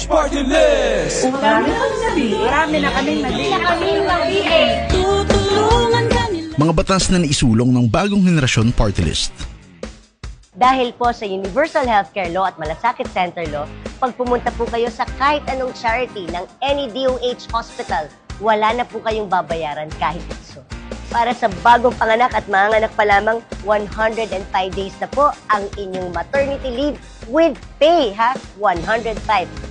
PH Party List! Marami na kami. Marami na kami mali. Tutulungan nila. Mga batas na naisulong ng bagong henerasyon party list. Dahil po sa Universal Healthcare Law at Malasakit Center Law, pag pumunta po kayo sa kahit anong charity ng any DOH hospital, wala na po kayong babayaran kahit piso. Para sa bagong panganak at manganak pa lamang, 105 days na po ang inyong maternity leave with pay, ha? 105.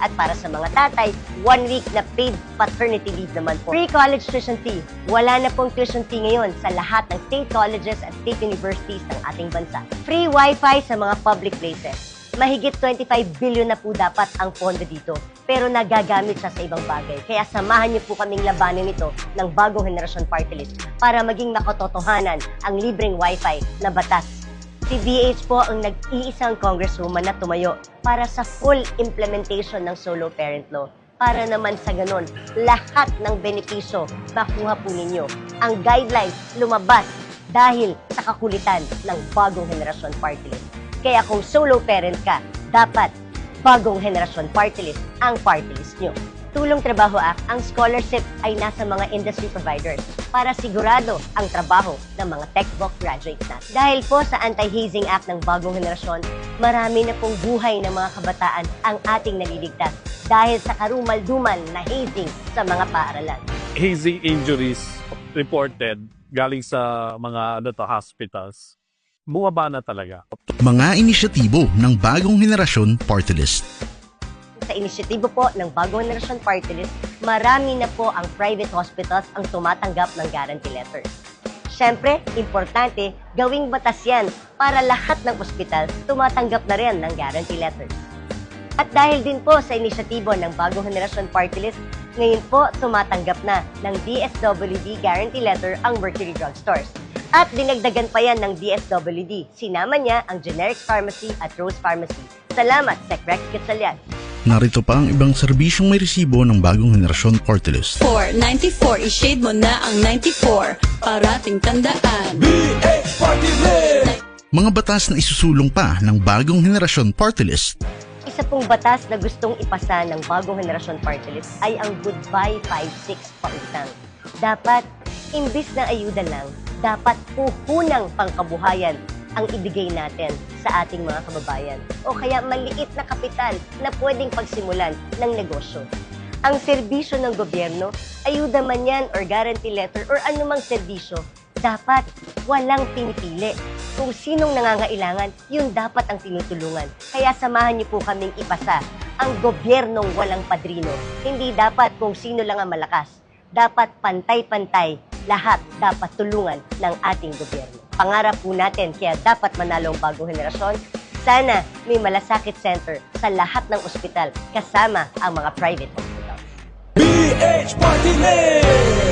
At para sa mga tatay, one week na paid paternity leave naman po. Free college tuition fee. Wala na pong tuition fee ngayon sa lahat ng state colleges at state universities ng ating bansa. Free wifi sa mga public places. Mahigit 25 billion na po dapat ang pondo dito, pero nagagamit siya sa ibang bagay. Kaya samahan niyo po kaming labanan ito ng bagong henerasyon party list para maging makatotohanan ang libreng wifi na batas Si BH po ang nag-iisang congresswoman na tumayo para sa full implementation ng solo parent law. Para naman sa ganon, lahat ng benepisyo makuha po ninyo. Ang guidelines lumabas dahil sa kakulitan ng bagong henerasyon party list. Kaya kung solo parent ka, dapat bagong henerasyon party list ang party list nyo. Tulong Trabaho Act, ang scholarship ay nasa mga industry providers para sigurado ang trabaho ng mga TechVoc graduates natin. Dahil po sa Anti-Hazing Act ng bagong henerasyon, marami na pong buhay ng mga kabataan ang ating naliligtas dahil sa karumal-dumal na hazing sa mga paaralan. hazing injuries reported galing sa mga ano to, hospitals, bumaba na talaga. Mga inisyatibo ng bagong henerasyon party list. Sa inisyatibo po ng bagong henerasyon party list, marami na po ang private hospitals ang tumatanggap ng guarantee letters. Siyempre, importante, gawing batas yan para lahat ng ospital tumatanggap na rin ng guarantee letters. At dahil din po sa inisyatibo ng bagong henerasyon party list, ngayon po tumatanggap na ng DSWD guarantee letter ang Mercury Drug Stores. At dinagdagan pa yan ng DSWD. Sinama niya ang Generic Pharmacy at Rose Pharmacy. Salamat, Sec Rex Quetzalian. Narito pa ang ibang serbisyong may resibo ng bagong henerasyon party list. 494, i-shade mo na ang 94. Parating tandaan. PH Party List! Mga batas na isusulong pa ng bagong henerasyon party list. Isa pong batas na gustong ipasa ng bagong henerasyon party list ay ang Goodbye 5-6 pautang. Dapat, imbis na ayuda lang, dapat puhunang pangkabuhayan ang ibigay natin sa ating mga kababayan. O kaya maliit na kapital na pwedeng pagsimulan ng negosyo. Ang serbisyo ng gobyerno, ayuda man yan or guarantee letter or anumang serbisyo, dapat walang pinipili. Kung sinong nangangailangan, yun dapat ang tinutulungan. Kaya samahan niyo po kaming ipasa ang gobyernong walang padrino. Hindi dapat kung sino lang ang malakas. Dapat pantay-pantay, lahat dapat tulungan ng ating gobyerno. Pangarap po natin, kaya dapat manalo ang bagong henerasyon. Sana may malasakit center sa lahat ng ospital kasama ang mga private hospitals. PH Party List!